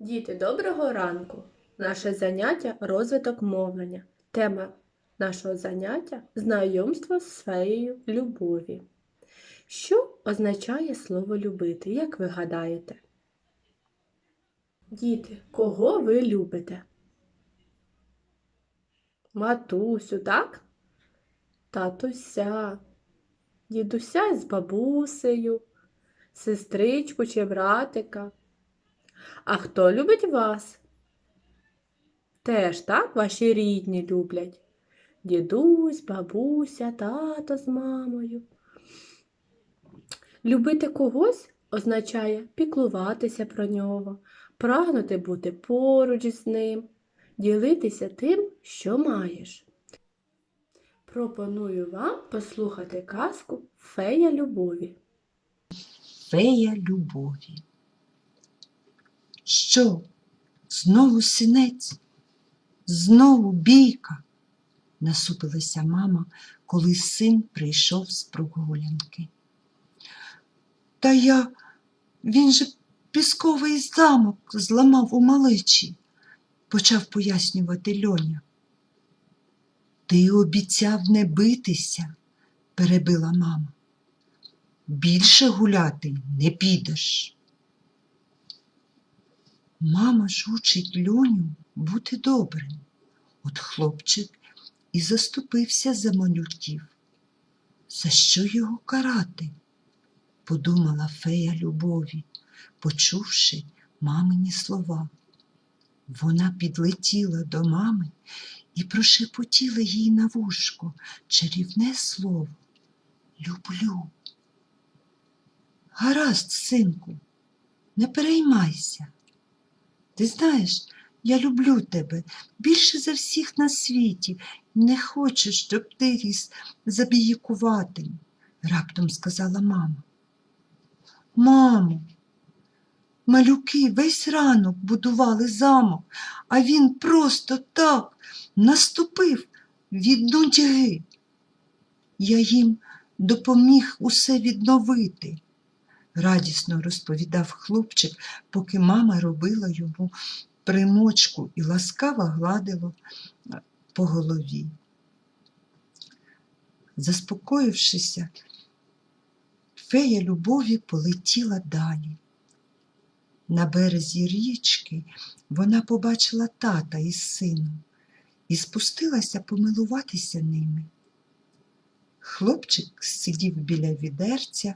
Діти, доброго ранку! Наше заняття розвиток мовлення. Тема нашого заняття знайомство з сфеєю любові. Що означає слово любити, як ви гадаєте? Діти, кого ви любите? Матусю, так? Татуся, дідуся з бабусею, сестричку чи братика. А хто любить вас? Теж так ваші рідні люблять. Дідусь, бабуся, тато з мамою. Любити когось означає піклуватися про нього, прагнути бути поруч з ним, ділитися тим, що маєш. Пропоную вам послухати казку Фея любові. Фея любові. Що? Знову синець? Знову бійка? насупилася мама, коли син прийшов з прогулянки. Та я, він же пісковий замок зламав у маличі, почав пояснювати Льоня. Ти обіцяв не битися, перебила мама. Більше гуляти не підеш. Мама ж учить льоню бути добрим. От хлопчик і заступився за малюків. За що його карати? подумала фея любові, почувши мамині слова. Вона підлетіла до мами і прошепотіла їй на вушко чарівне слово люблю. Гаразд, синку, не переймайся. Ти знаєш, я люблю тебе більше за всіх на світі. Не хочу, щоб ти ріс забіякуватим, раптом сказала мама. Мамо, малюки весь ранок будували замок, а він просто так наступив від нудьги. Я їм допоміг усе відновити радісно розповідав хлопчик, поки мама робила йому примочку і ласкаво гладила по голові. Заспокоївшися, фея любові полетіла далі. На березі річки вона побачила тата із сином і спустилася помилуватися ними. Хлопчик сидів біля відерця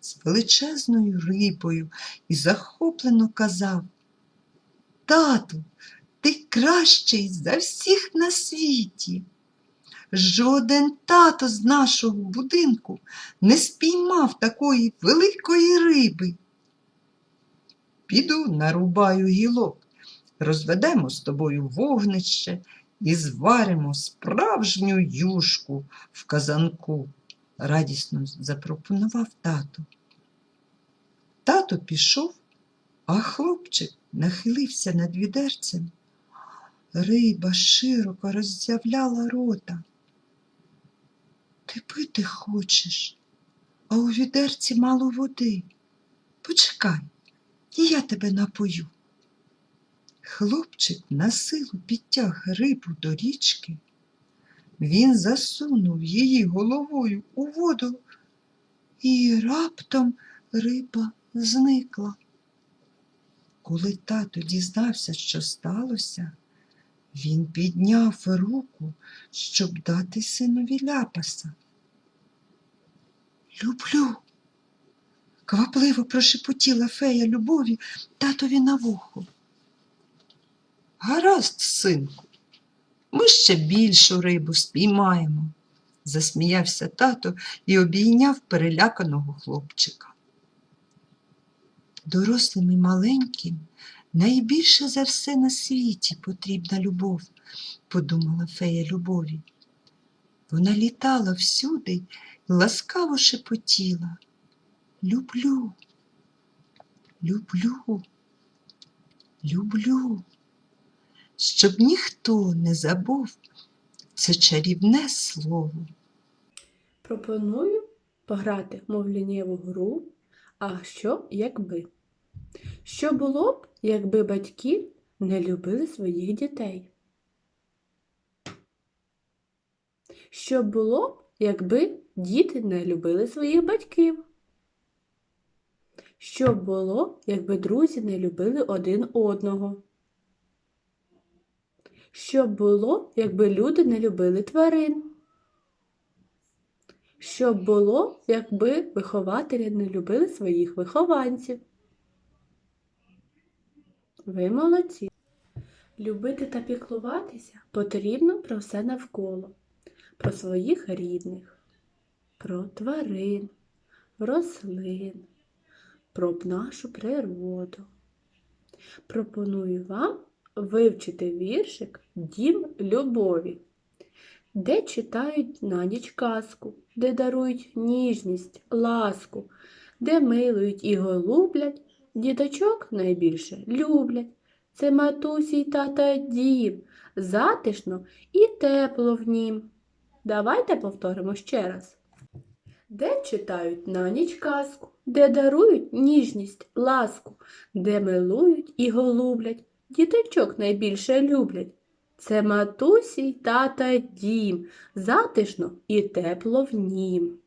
з величезною рибою і захоплено казав Тату, ти кращий за всіх на світі. Жоден тато з нашого будинку не спіймав такої великої риби. Піду нарубаю гілок, розведемо з тобою вогнище і зваримо справжню юшку в казанку радісно запропонував тато. Тато пішов, а хлопчик нахилився над відерцем. Риба широко роззявляла рота. Ти пити хочеш, а у відерці мало води. Почекай, і я тебе напою. Хлопчик на силу підтяг рибу до річки. Він засунув її головою у воду, і раптом риба зникла. Коли тато дізнався, що сталося, він підняв руку, щоб дати синові ляпаса. Люблю, квапливо прошепотіла фея любові татові на вухо. Гаразд, синку, ми ще більшу рибу спіймаємо, засміявся тато і обійняв переляканого хлопчика. Дорослим і маленьким найбільше за все на світі потрібна любов, подумала фея любові. Вона літала всюди і ласкаво шепотіла. Люблю, люблю, люблю щоб ніхто не забув це чарівне слово. Пропоную пограти мовлінєву гру, а що якби. Що було б, якби батьки не любили своїх дітей? Що було б якби діти не любили своїх батьків? Що було, якби друзі не любили один одного? Що було, якби люди не любили тварин? Що було, якби вихователі не любили своїх вихованців? Ви молодці. Любити та піклуватися потрібно про все навколо, про своїх рідних, про тварин, рослин, про нашу природу. Пропоную вам вивчити віршик Дім любові, де читають на ніч казку, де дарують ніжність, ласку, де милують і голублять, діточок найбільше люблять. Це матусі й тата дім, затишно і тепло в нім. Давайте повторимо ще раз. Де читають на ніч казку, де дарують ніжність, ласку, де милують і голублять, діточок найбільше люблять. Це матусі й тата дім, затишно і тепло в нім.